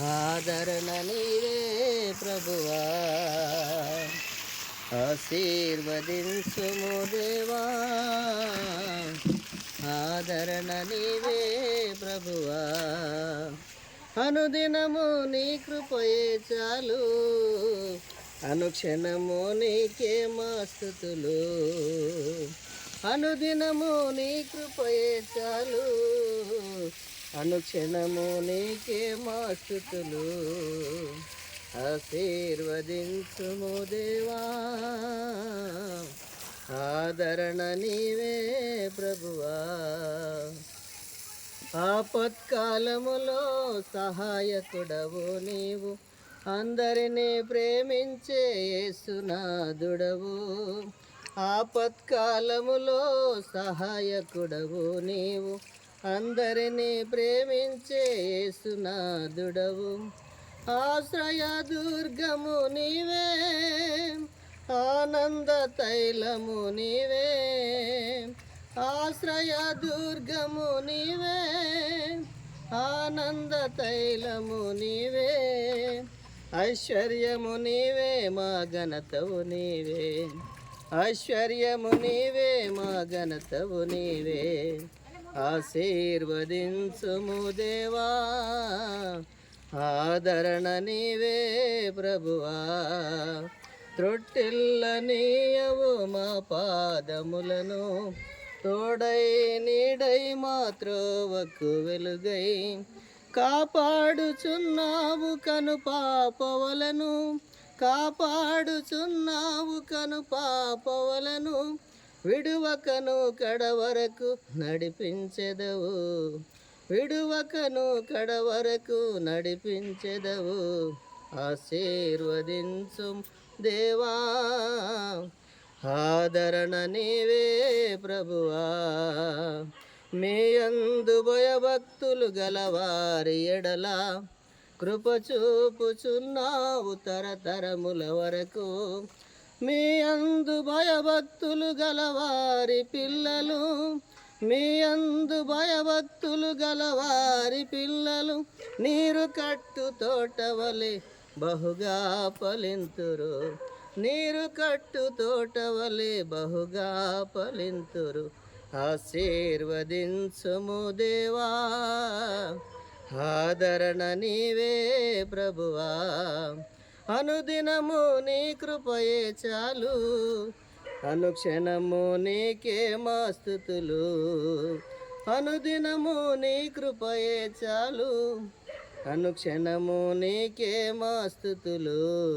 ఆదరణ నీవే ప్రభువా. ఆశీర్వదించుము దేవా. ఆదరణ నీవే ప్రభువా. అనుదినము నీ కృపయే చాలు. అనుక్షణము నీకే మాస్తుతులు అనుదినము నీ కృపయే చాలు. అనుక్షణము నీకే మాస్తుతులు ఆశీర్వదించుము దేవా. ఆదరణ నీవే ప్రభువా. ఆపత్కాలములో సహాయకుడవు నీవు. అందరినీ ప్రేమించే యేసునాథుడవు ఆపత్కాలములో సహాయకుడవు నీవు. అందరినీ ప్రేమించే యేసునాథుడవు ఆశ్రయ దుర్గము నీవే. ఆనంద తైలము నీవే. ఆశ్రయ దుర్గము నీవే. ఆనంద తైలము నీవే. ఐశ్వర్యము నీవే మా ఘనతవు నీవే. ఐశ్వర్యము నీవే మా ఘనతవు నీవే. ఆశీర్వదించుము దేవా. ఆదరణ నీవే ప్రభువా. త్రొట్టిల్ల నీయవు మా పాదములను. తోడై నీడై మా త్రోవకు వెలుగై. కాపాడుచున్నావు కను పాపవలను. కాపాడుచున్నావు కను పాపవలను. విడువకను కడవరకు నడిపించెదవు. విడువకను కడవరకు నడిపించెదవు. ఆశీర్వదించు దేవా. ఆదరణ నీవే ప్రభువా. మీ అందు భయభక్తులు గలవారి ఎడల కృప చూపుచున్నావు తరతరముల వరకు. మీ అందు భయభక్తులు గలవారి పిల్లలు మీ అందు భయభక్తులు గలవారి పిల్లలు నీరు కట్టు తోటవలే బహుగా పలింతురు నీరు కట్టు తోటవలే బహుగా పలింతురు ఆశీర్వదించుము దేవా. ఆదరణ నీవే ప్రభువా. అనుదినము నీ కృపయే చాలు. అనుక్షణము నీకే మాస్తుతులు. అనుదినము నీ కృపయే చాలు. అనుక్షణము నీకే మాస్తుతులు.